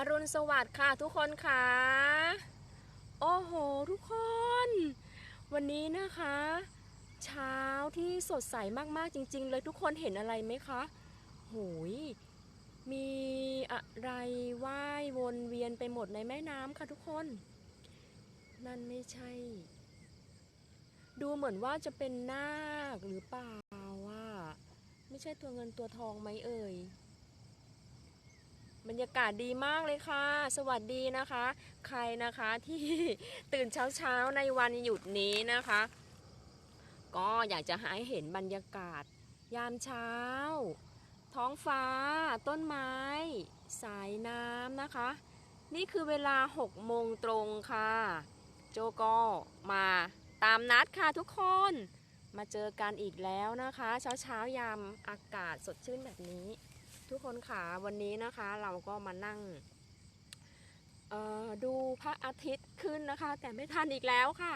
อรุณสวัสดิ์ค่ะทุกคนค่ะ โอ้โห ทุกคน วันนี้นะคะ เช้าที่สดใสมากๆจริง ๆ เลยทุกคนเห็นอะไรไหมคะโหยมีอะไรว่ายวนเวียนไปหมดในแม่น้ำค่ะทุกคน นั่นไม่ใช่ ดูเหมือนว่าจะเป็นนาคหรือเปล่าว่า ไม่ใช่ตัวเงินตัวทองไหมเอ่ย รรยากาศดีมากเลยค่ะ สวัสดีนะคะ ใครนะคะที่ตื่นเช้าๆในวันหยุดนี้นะคะ ก็อยากจะให้เห็นบรรยากาศ ยามเช้า ท้องฟ้า ต้นไม้ สายน้ำนะคะ นี่คือเวลา6โมงตรงค่ะ โจก็มาตามนัดค่ะทุกคนมาเจอกันอีกแล้วนะคะ เช้าเช้าๆยามอากาศสดชื่นแบบนี้ ทุกคนค่ะวันนี้นะคะเราก็มานั่งดูพระอาทิตย์ขึ้นนะคะ แต่ไม่ทันอีกแล้วค่ะ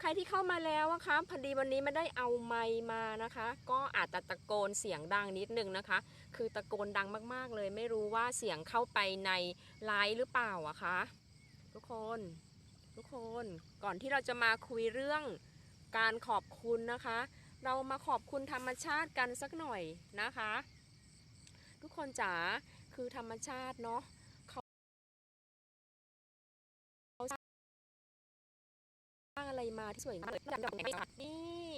ใครที่เข้ามาแล้วนะคะพอดีวันนี้ไม่ได้เอาไมค์มานะคะ ก็อาจจะตะโกนเสียงดังนิดนึงนะคะ คือตะโกนดังมากๆเลย ไม่รู้ว่าเสียงเข้าไปในไลฟ์หรือเปล่าอะคะทุกคนทุกคนก่อนที่เราจะมาคุยเรื่องการขอบคุณนะคะ เรามาขอบคุณธรรมชาติกันสักหน่อยนะคะ ทุกคนจ๋าคือธรรมชาติเนาะเขาสร้างอะไรมาที่สวยงามเลยนี่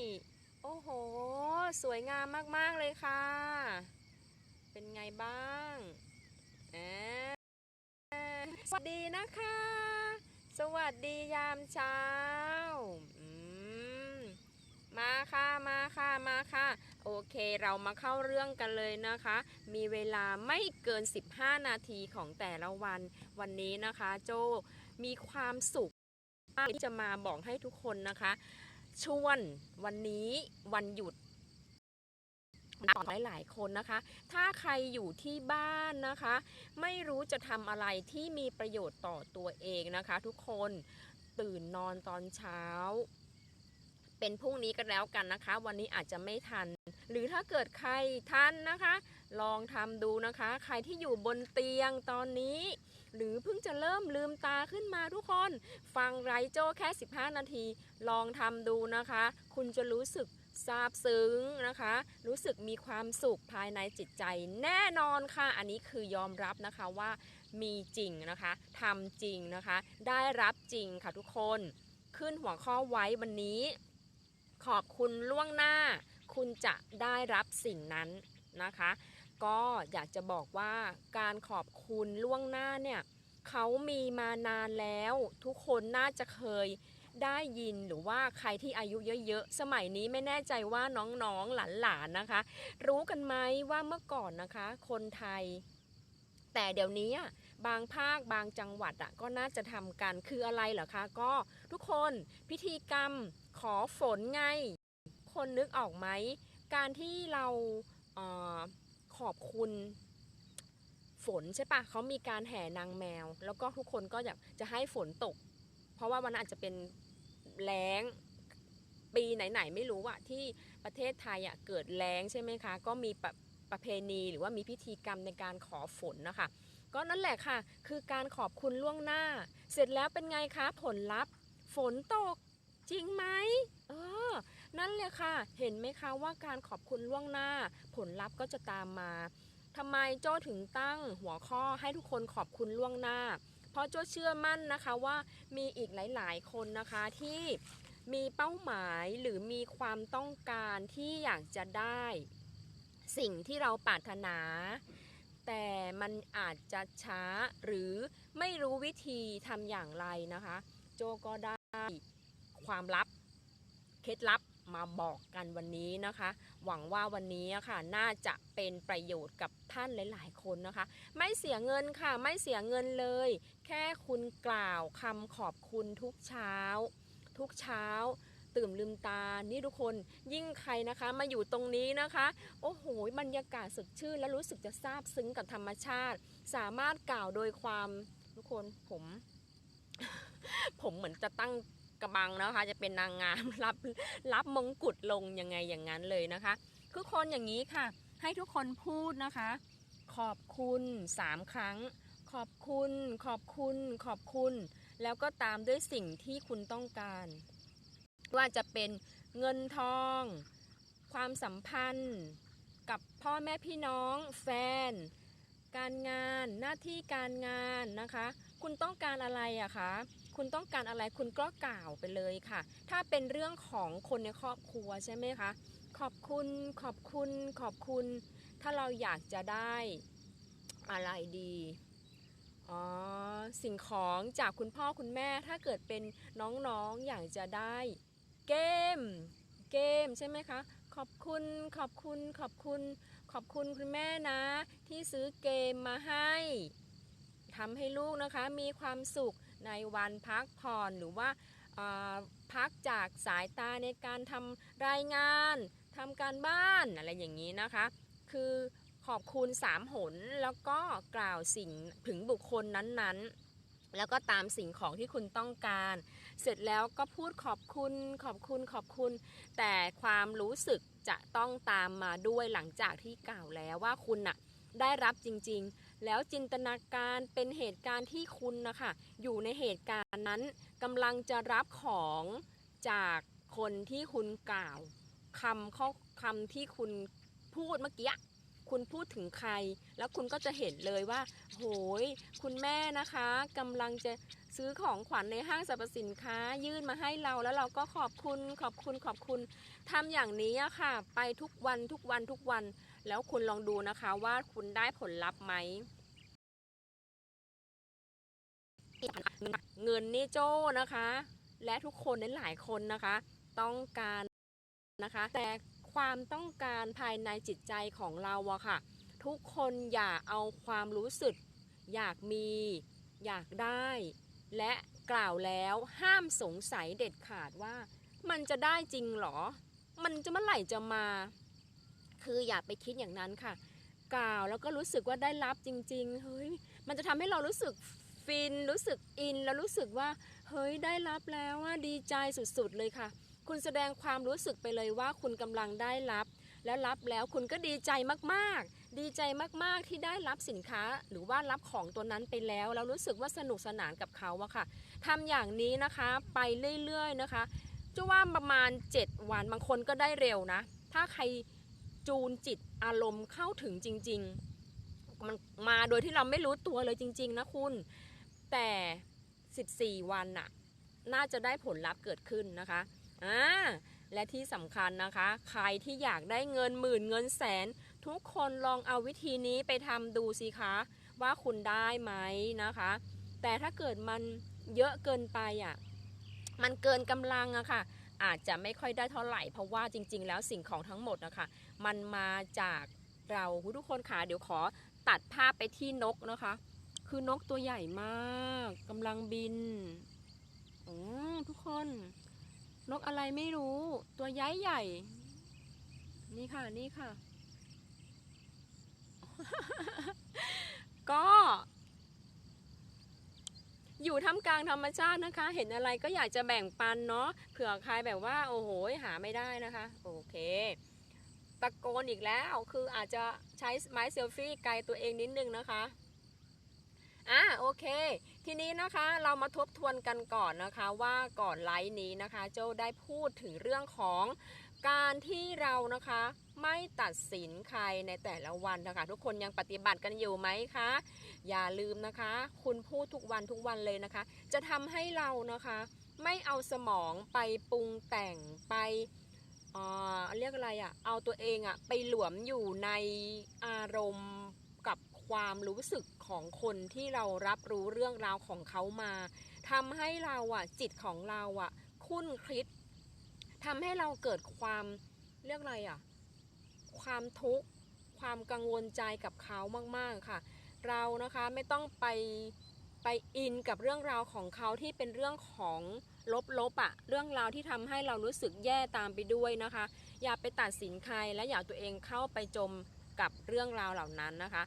โอ้โห สวยงามมาก ๆ เลยค่ะ เป็นไงบ้างสวัสดีนะคะ สวัสดียามเช้า มาค่ะมาค่ะมาค่ะ โอเคเรามาเข้าเรื่องกันเลยนะคะ มีเวลาไม่เกิน 15 นาทีของแต่ละวันวันนี้นะคะ โจมีความสุขที่จะมาบอกให้ทุกคนนะคะ ชวนวันนี้วันหยุดหลายหลายๆคนนะคะ ถ้าใครอยู่ที่บ้านนะคะ ไม่รู้จะทำอะไรที่มีประโยชน์ต่อตัวเองนะคะ ทุกคนตื่นนอนตอนเช้า เป็นพรุ่งนี้ก็แล้วกันนะคะ วันนี้อาจจะไม่ทัน หรือถ้าเกิดใครทันนะคะ ลองทำดูนะคะ ใครที่อยู่บนเตียงตอนนี้ หรือเพิ่งจะเริ่มลืมตาขึ้นมาทุกคน ฟังไรโจ้แค่ 15 นาที ลองทำดูนะคะ คุณจะรู้สึกซาบซึ้งนะคะ รู้สึกมีความสุขภายในจิตใจแน่นอนค่ะ อันนี้คือยอมรับนะคะว่ามีจริงนะคะทำจริงนะคะ ได้รับจริงค่ะทุกคน ขึ้นหัวข้อไว้วันนี้ ขอบคุณล่วงหน้า คุณจะได้รับสิ่งนั้นนะคะ ก็อยากจะบอกว่าการขอบคุณล่วงหน้าเนี่ยเขามีมานานแล้ว ทุกคนน่าจะเคยได้ยินหรือว่าใครที่อายุเยอะๆ สมัยนี้ไม่แน่ใจว่าน้องๆหลานๆนะคะ รู้กันไหมว่าเมื่อก่อนนะคะ คนไทย แต่เดี๋ยวนี้อะบางภาคบางจังหวัดอะก็น่าจะทำกันคืออะไรเหรอคะ ก็ทุกคนพิธีกรรม ขอฝนไง คนนึกออกไหม การที่เราเออขอบคุณฝนใช่ปะเขามีการแห่นางแมว แล้วก็ทุกคนก็อยากจะให้ฝนตก เพราะว่ามันอาจจะเป็นแล้งปีไหนๆไม่รู้อะที่ประเทศไทยอะเกิดแล้งใช่ไหมคะ ก็มีประประเพณีหรือว่ามีพิธีกรรมในการขอฝนนะคะ ก็นั่นแหละค่ะ คือการขอบคุณล่วงหน้า เสร็จแล้วเป็นไงคะผลลัพธ์ ฝนตก จริงไหมเออ นั่นเลยค่ะ เห็นไหมคะว่าการขอบคุณล่วงหน้า ผลลัพธ์ก็จะตามมาทำไมโจ้ถึงตั้งหัวข้อให้ทุกคนขอบคุณล่วงหน้า เพราะโจ้เชื่อมั่นนะคะว่ามีอีกหลาย ๆ คนนะคะที่มีเป้าหมายหรือมีความต้องการที่อยากจะได้ สิ่งที่เราปรารถนา แต่มันอาจจะช้าหรือไม่รู้วิธีทำอย่างไรนะคะ โจก็ได้ ความลับ เคล็ดลับมาบอกกันวันนี้นะคะ หวังว่าวันนี้อะค่ะน่าจะเป็นประโยชน์กับท่านหลาย ๆ คนนะคะ ไม่เสียเงินค่ะไม่เสียเงินเลย แค่คุณกล่าวคำขอบคุณทุกเช้า ทุกเช้า ตื่นลืมตานี่ทุกคนยิ่งใครนะคะ มาอยู่ตรงนี้นะคะ โอ้โหบรรยากาศสดชื่น และรู้สึกจะซาบซึ้งกับธรรมชาติ สามารถกล่าวโดยความทุกคนผม ผมเหมือนจะตั้ง กระบังนะคะ จะเป็นนางงามรับรับมงกุฎลงยังไงอย่างนั้นเลยนะคะทุกคนอย่างนี้ค่ะ ให้ทุกคนพูดนะคะ ขอบคุณสามครั้ง ขอบคุณ ขอบคุณ ขอบคุณ แล้วก็ตามด้วยสิ่งที่คุณต้องการ ว่าจะเป็นเงินทอง ความสัมพันธ์ กับพ่อแม่พี่น้อง แฟน การงาน หน้าที่การงานนะคะ คุณต้องการอะไรอะคะ คุณต้องการอะไรคุณก็กล่าวไปเลยค่ะ ถ้าเป็นเรื่องของคนในครอบครัวใช่ไหมคะ ขอบคุณ ขอบคุณ ขอบคุณ ถ้าเราอยากจะได้อะไรดีอ๋อสิ่งของจากคุณพ่อคุณแม่ถ้าเกิดเป็นน้องๆอยากจะได้เกม เกมใช่ไหมคะ ขอบคุณขอบคุณขอบคุณ ขอบคุณคุณแม่นะ ที่ซื้อเกมมาให้ทำให้ลูกนะคะมีความสุข ในวันพักผ่อนหรือว่าพักจากสายตาในการทำรายงานทำการบ้านอะไรอย่างนี้นะคะ คือขอบคุณสามหนแล้วก็กล่าวสิ่งถึงบุคคลนั้นๆ แล้วก็ตามสิ่งของที่คุณต้องการ เสร็จแล้วก็พูดขอบคุณขอบคุณขอบคุณ แต่ความรู้สึกจะต้องตามมาด้วยหลังจากที่กล่าวแล้วว่าคุณน่ะได้รับจริง ๆ แล้วจินตนาการเป็นเหตุการณ์ที่คุณนะคะอยู่ในเหตุการณ์นั้นกำลังจะรับของจากคนที่คุณกล่าวคำข้อคำที่คุณพูดเมื่อกี้คุณพูดถึงใคร แล้วคุณก็จะเห็นเลยว่า โหย คุณแม่นะคะกำลังจะซื้อของขวัญในห้างสรรพสินค้า ยื่นมาให้เราแล้วเราก็ขอบคุณขอบคุณขอบคุณทำอย่างนี้ค่ะ ไปทุกวันทุกวันทุกวัน แล้วคุณลองดูนะคะว่าคุณได้ผลลัพธ์ไหมเงินนี่โจ้นะคะ และทุกคนในหลายคนนะคะ ต้องการนะคะ แต่ความต้องการภายในจิตใจของเราอะค่ะ ทุกคนอย่าเอาความรู้สึก อยากมี อยากได้ และกล่าวแล้วห้ามสงสัยเด็ดขาดว่า มันจะได้จริงหรอ มันจะเมื่อไหร่จะมา คืออย่าไปคิดอย่างนั้นค่ะ กล่าวแล้วก็รู้สึกว่าได้รับจริงๆเฮ้ยมันจะทำให้เรารู้สึกฟินรู้สึกอินแล้วรู้สึกว่า เฮ้ยได้รับแล้วว่าดีใจสุดๆเลยค่ะ คุณแสดงความรู้สึกไปเลยว่าคุณกำลังได้รับ และรับแล้วคุณก็ดีใจมากๆ ดีใจมากๆที่ได้รับสินค้า หรือว่ารับของตัวนั้นไปแล้ว แล้วรู้สึกว่าสนุกสนานกับเขาอะค่ะทำอย่างนี้นะคะไปเรื่อยๆนะคะจะว่าประมาณ 7 วันบางคนก็ได้เร็วนะ ถ้าใคร จูนจิตอารมณ์เข้าถึงจริง ๆ มันมาโดยที่เราไม่รู้ตัวเลยจริง ๆ นะคุณ แต่ 14 วันน่ะ น่าจะได้ผลลัพธ์เกิดขึ้นนะคะอ่าและที่สำคัญนะคะ ใครที่อยากได้เงินหมื่นเงินแสน ทุกคนลองเอาวิธีนี้ไปทำดูสิคะ ว่าคุณได้ไหมนะคะ แต่ถ้าเกิดมันเยอะเกินไปอะ มันเกินกำลังอะค่ะ อาจจะไม่ค่อยได้เท่าไหร่ เพราะว่าจริง ๆ แล้วสิ่งของทั้งหมดนะคะมันมาจากเราทุกคนค่ะเดี๋ยวขอตัดภาพไปที่นกนะคะ คือนกตัวใหญ่มากกำลังบินอืมทุกคน นกอะไรไม่รู้ ตัวย้ายใหญ่ นี่ค่ะนี่ค่ะ ก็ อยู่ท่ามกลางธรรมชาตินะคะ เห็นอะไรก็อยากจะแบ่งปันเนาะเผื่อใครแบบว่าโอ้โหหาไม่ได้นะคะ โอเค ตะโกนอีกแล้วคืออาจจะใช้ไม้เซลฟี่ไกลตัวเองนิดนึงนะคะอะโอเค ทีนี้นะคะเรามาทบทวนกันก่อนนะคะว่าก่อนไลฟ์นี้นะคะ โจได้พูดถึงเรื่องของ การที่เรานะคะไม่ตัดสินใครในแต่ละวันนะคะทุกคนยังปฏิบัติกันอยู่ไหมคะอย่าลืมนะคะ คุณพูดทุกวันทุกวันเลยนะคะ จะทำให้เรานะคะ ไม่เอาสมองไปปรุงแต่งไปเเรียกอะไรอะ่ะเอาตัวเองอะ่ะไปหลวมอยู่ในอารมณ์กับความรู้สึกของคนที่เรารับรู้เรื่องราวของเขามาทำให้เราอะจิตของเราอะคุ้นคิด ทำให้เราเกิดความเรียกอะไรอะความทุกข์ความกังวลใจกับเขามากๆค่ะ เรานะคะไม่ต้องไปไปอินกับเรื่องราวของเขาที่เป็นเรื่องของลบๆอะ่ะเรื่องราวที่ทำให้เรารู้สึกแย่ตามไปด้วยนะคะ อย่าไปตัดสินใครและอย่าตัวเองเข้าไปจมกับเรื่องราวเหล่านั้นนะคะ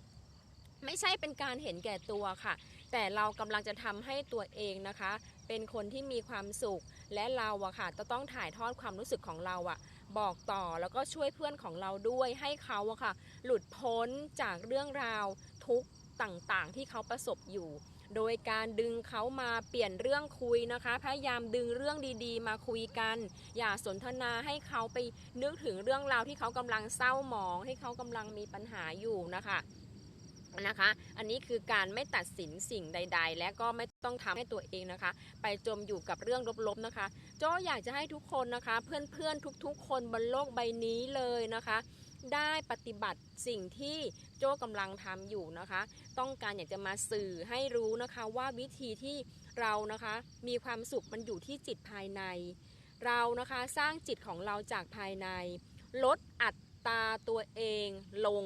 ไม่ใช่เป็นการเห็นแก่ตัวค่ะ แต่เรากำลังจะทำให้ตัวเองนะคะ เป็นคนที่มีความสุข และเราอะค่ะจะต้องถ่ายทอดความรู้สึกของเราอะบอกต่อแล้วก็ช่วยเพื่อนของเราด้วยให้เขาอะค่ะ หลุดพ้นจากเรื่องราวทุกต่างๆ ที่เขาประสบอยู่ โดยการดึงเขามาเปลี่ยนเรื่องคุยนะคะ พยายามดึงเรื่องดีๆ มาคุยกัน อย่าสนทนาให้เขาไปนึกถึงเรื่องราวที่เขากำลังเศร้าหมอง ให้เขากำลังมีปัญหาอยู่นะคะ นะคะ อันนี้คือการไม่ตัดสินสิ่งใด ๆ และก็ไม่ต้องทำให้ตัวเองนะคะ ไปจมอยู่กับเรื่องลบๆนะคะโจอยากจะให้ทุกคนนะคะ เพื่อนๆทุกๆ คนบนโลกใบนี้เลยนะคะ ได้ปฏิบัติสิ่งที่โจ้กำลังทำอยู่นะคะ ต้องการอยากจะมาสื่อให้รู้นะคะว่าวิธีที่เรานะคะมีความสุขมันอยู่ที่จิตภายใน เรานะคะสร้างจิตของเราจากภายใน ลดอัตราตัวเองลง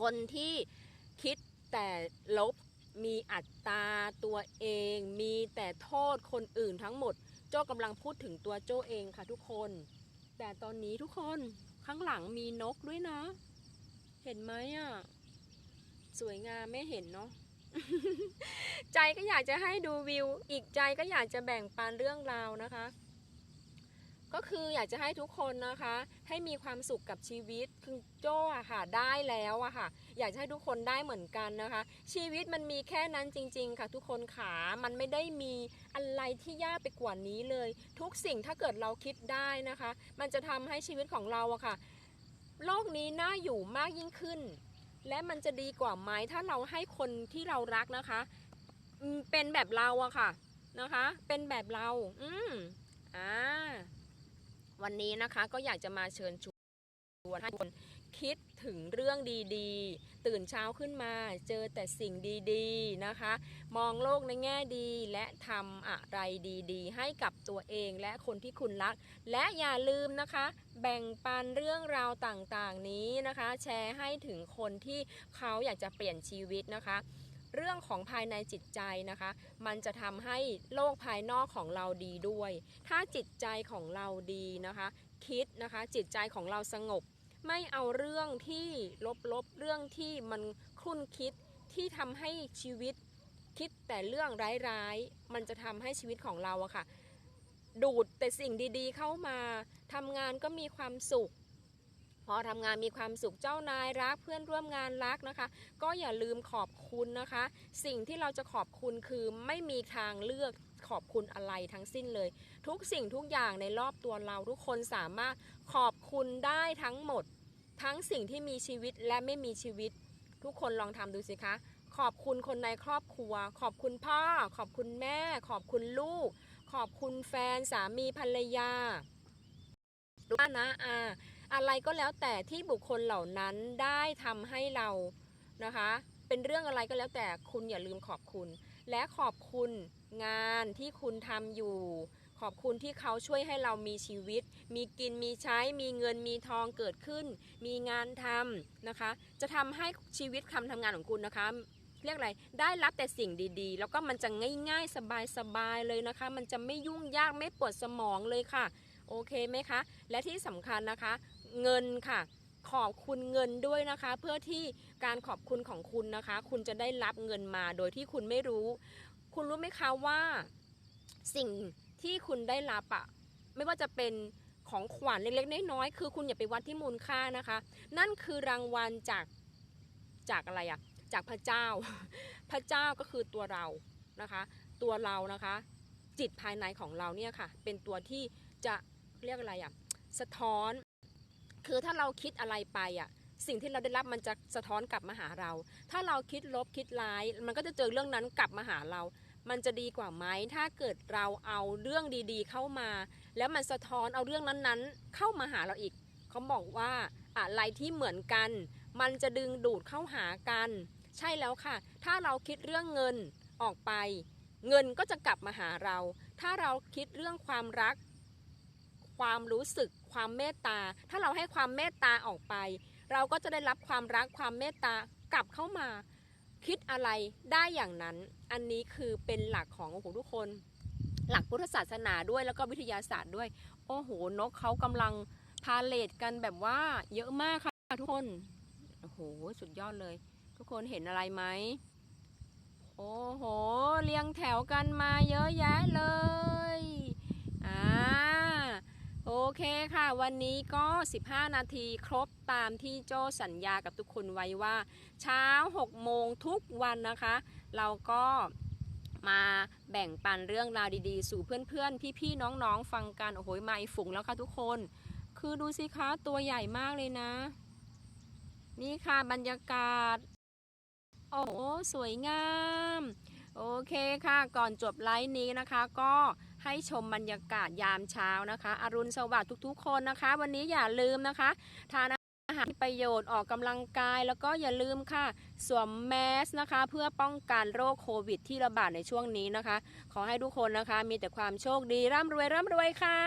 คนที่ แต่ลบมีอัตราตัวเอง มีแต่โทษคนอื่นทั้งหมด โจ้กำลังพูดถึงตัวโจ้เองค่ะทุกคน แต่ตอนนี้ทุกคนข้างหลังมีนกด้วยนะ เห็นไหมอะ สวยงามไม่เห็นเนาะใจก็อยากจะให้ดูวิว อีกใจก็อยากจะแบ่งปันเรื่องราวนะคะ ก็คืออยากจะให้ทุกคนนะคะ ให้มีความสุขกับชีวิตคือโจ้อะค่ะได้แล้วอะค่ะ อยากจะให้ทุกคนได้เหมือนกันนะคะ ชีวิตมันมีแค่นั้นจริง ๆ ค่ะ ทุกคนขามันไม่ได้มีอะไรที่ยากไปกว่านี้เลย ทุกสิ่งถ้าเกิดเราคิดได้นะคะ มันจะทำให้ชีวิตของเราอะค่ะ โลกนี้น่าอยู่มากยิ่งขึ้น และมันจะดีกว่าไหมถ้าเราให้คนที่เรารักนะคะ เป็นแบบเราอะค่ะนะคะ เป็นแบบเรา อืมอ่า วันนี้นะคะก็อยากจะมาเชิญชวนให้คนคิดถึงเรื่องดีๆ ตื่นเช้าขึ้นมาเจอแต่สิ่งดีๆนะคะ มองโลกในแง่ดีและทำอะไรดีๆ ให้กับตัวเองและคนที่คุณรัก และอย่าลืมนะคะ แบ่งปันเรื่องราวต่างๆนี้นะคะ แชร์ให้ถึงคนที่เขาอยากจะเปลี่ยนชีวิตนะคะ เรื่องของภายในจิตใจนะคะ มันจะทำให้โลกภายนอกของเราดีด้วย ถ้าจิตใจของเราดีนะคะ คิดนะคะจิตใจของเราสงบ ไม่เอาเรื่องที่ลบๆเรื่องที่มันคุ้นคิดที่ทำให้ชีวิตคิดแต่เรื่องร้ายๆ มันจะทำให้ชีวิตของเราอะค่ะ ดูดแต่สิ่งดีๆเข้ามาทำงานก็มีความสุข พอทำงานมีความสุขเจ้านายรักเพื่อนร่วมงานรักนะคะ ก็อย่าลืมขอบคุณนะคะ สิ่งที่เราจะขอบคุณคือไม่มีทางเลือกขอบคุณอะไรทั้งสิ้นเลย ทุกสิ่งทุกอย่างในรอบตัวเราทุกคนสามารถขอบคุณได้ทั้งหมด ทั้งสิ่งที่มีชีวิตและไม่มีชีวิต ทุกคนลองทำดูสิคะ ขอบคุณคนในครอบครัว ขอบคุณพ่อ ขอบคุณแม่ ขอบคุณลูก ขอบคุณแฟนสามีภรรยาลูกนะอา อะไรก็แล้วแต่ที่บุคคลเหล่านั้นได้ทำให้เรานะคะ เป็นเรื่องอะไรก็แล้วแต่คุณอย่าลืมขอบคุณ และขอบคุณงานที่คุณทำอยู่ ขอบคุณที่เขาช่วยให้เรามีชีวิต มีกินมีใช้ มีเงินมีทองเกิดขึ้น มีงานทำนะคะ จะทำให้ชีวิตคำทำงานของคุณนะคะเรียกอะไร ได้รับแต่สิ่งดีๆ แล้วก็มันจะง่ายๆ สบายๆ เลยนะคะ มันจะไม่ยุ่งยากไม่ปวดสมองเลยค่ะ โอเคไหมคะ และที่สำคัญนะคะ เงินค่ะ ขอบคุณเงินด้วยนะคะ เพื่อที่การขอบคุณของคุณนะคะ คุณจะได้รับเงินมาโดยที่คุณไม่รู้ คุณรู้ไหมคะว่า สิ่งที่คุณได้รับอะไม่ว่าจะเป็นของขวัญเล็กๆน้อยๆคือคุณอย่าไปวัดที่มูลค่านะคะ นั่นคือรางวัลจากจากอะไรอะจากพระเจ้า พระเจ้าก็คือตัวเรานะคะ ตัวเรานะคะ จิตภายในของเราเนี่ยค่ะ เป็นตัวที่จะเรียกอะไรอะสะท้อน คือถ้าเราคิดอะไรไปอะสิ่งที่เราได้รับมันจะสะท้อนกลับมาหาเรา ถ้าเราคิดลบคิดร้าย มันก็จะเจอเรื่องนั้นกลับมาหาเรา มันจะดีกว่าไหมถ้าเกิดเราเอาเรื่องดีๆเข้ามา แล้วมันสะท้อนเอาเรื่องนั้นๆ เข้ามาหาเราอีก เขาบอกว่าอะไรที่เหมือนกัน มันจะดึงดูดเข้าหากัน ใช่แล้วค่ะ ถ้าเราคิดเรื่องเงินออกไป เงินก็จะกลับมาหาเรา ถ้าเราคิดเรื่องความรัก ความรู้สึกความเมตตา ถ้าเราให้ความเมตตาออกไป เราก็จะได้รับความรักความเมตตากลับเข้ามา คิดอะไรได้อย่างนั้น อันนี้คือเป็นหลักของโอ้โหทุกคน หลักพุทธศาสนาด้วยแล้วก็วิทยาศาสตร์ด้วย โอ้โหนกเขากำลังพาเลทกันแบบว่าเยอะมากค่ะทุกคนโอ้โหสุดยอดเลย ทุกคนเห็นอะไรไหมโอ้โห เรียงแถวกันมาเยอะแยะเลย เคค่ะวันนี้ก็ 15 นาทีครบตามที่โจสัญญากับทุกคนไว้ว่า เช้า 6 โมงทุกวันนะคะ เราก็มาแบ่งปันเรื่องราวดีๆ สู่เพื่อนๆ พี่ๆ น้องๆ ฟังกัน โอ้โหมาอีกฝูงแล้วค่ะทุกคน คือดูสิคะตัวใหญ่มากเลยนะ นี่ค่ะบรรยากาศ โอ้โหสวยงาม โอเคค่ะก่อนจบไลฟ์นี้นะคะก็ ให้ชมบรรยากาศยามเช้านะคะ อรุณสวัสดิ์ทุกๆ คนนะคะ วันนี้อย่าลืมนะคะ ทานอาหารที่ประโยชน์ออกกำลังกายแล้วก็อย่าลืมค่ะ สวมแมสนะคะ เพื่อป้องกันโรคโควิดที่ระบาดในช่วงนี้นะคะ ขอให้ทุกคนนะคะ มีแต่ความโชคดีร่ำรวยร่ำรวยค่ะ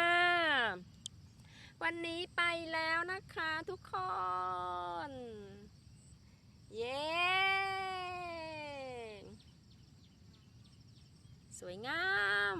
วันนี้ไปแล้วนะคะทุกคน เย้สวยงาม